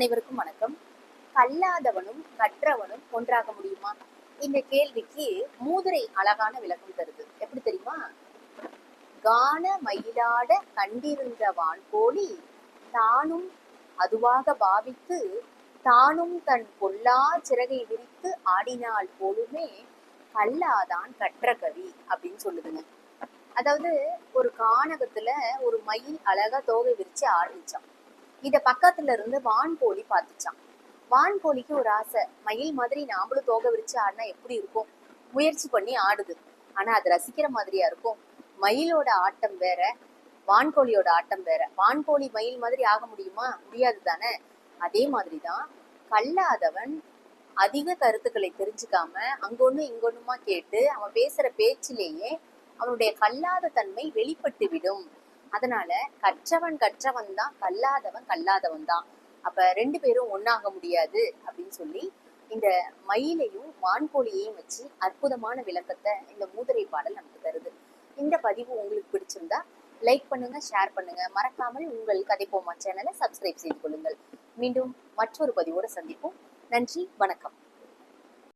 அனைவருக்கும் வணக்கம். கல்லாதவனும் கற்றவனும் ஒன்றாக முடியுமா? இந்த கேள்விக்கு மூதுரை அழகான விளக்கம் தருது. எப்படி தெரியுமா? கான மயிலாட கண்டிருந்த வான்கோழி தானும் அதுவாக பாவித்து தானும் தன் பொல்லா சிறகை விரித்து ஆடினால் போலுமே கல்லாதான் கற்ற கவி அப்படின்னு சொல்லுதுங்க. அதாவது ஒரு கானகத்துல ஒரு மயில் அழகா தோகை விரிச்சு ஆடிச்சான். இத பக்கத்துல இருந்து வான்கோழி பார்த்துச்சான் வான்கோழிக்கு ஒரு ஆசை. மயில் மாதிரி நாமளும் தோகை விரிச்சு ஆடினா எப்படி இருக்கும்? முயற்சி பண்ணி ஆடுது. ஆனா அது ரசிக்கிற மாதிரியா இருக்கும்? மயிலோட ஆட்டம் வேற வான்கோழியோட ஆட்டம் வேற. வான்கோழி மயில் மாதிரி ஆக முடியுமா? முடியாது தானே? அதே மாதிரிதான் கல்லாதவன் அதிக கருத்துக்களை தெரிஞ்சுக்காம அங்கொன்னு இங்கொன்னுமா கேட்டு அவன் பேசுற பேச்சிலேயே அவனுடைய கல்லாத தன்மை வெளிப்பட்டு விடும் அதனால கற்றவன் கற்றவன் தான் கல்லாதவன் கல்லாதவன் தான். அப்ப ரெண்டு பேரும் ஒன்னாக முடியாது அப்படின்னு சொல்லி இந்த மயிலையும் வான்கோழியையும் வச்சு அற்புதமான விளக்கத்தை இந்த மூதுரை பாடல் நமக்கு தருது. இந்த பதிவு உங்களுக்கு பிடிச்சிருந்தா லைக் பண்ணுங்க ஷேர் பண்ணுங்க. மறக்காமல் உங்கள் கதை போமா சேனலை சப்ஸ்கிரைப் செய்து கொள்ளுங்கள். மீண்டும் மற்றொரு பதிவோடு சந்திப்போம். நன்றி வணக்கம்.